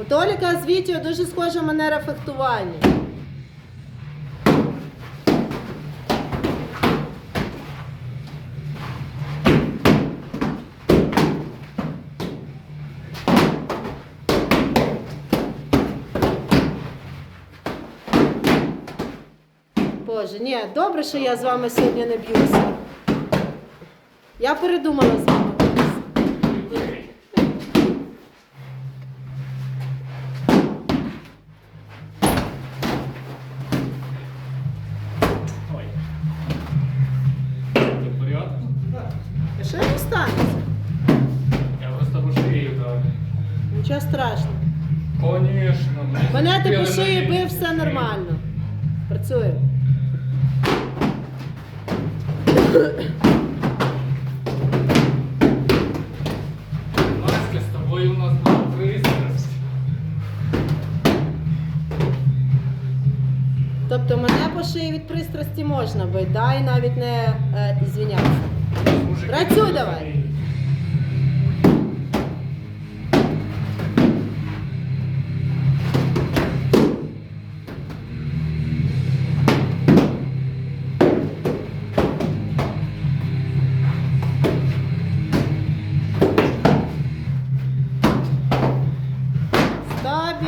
У Толіка з Вітєю дуже схожа манера фехтування. Боже, ні, добре, що я з вами сьогодні не б'юся. Я передумала з вами. Що не станеться? Я просто по шиї дав. Нічого страшного. Конечно. Мене ти по Я шиї бив, все нормально. Працює. Настя, з тобою у нас була пристрасть. Тобто мене по шиї від пристрасті можна бити, да, і навіть не е, ізвінятися. Працюй давай.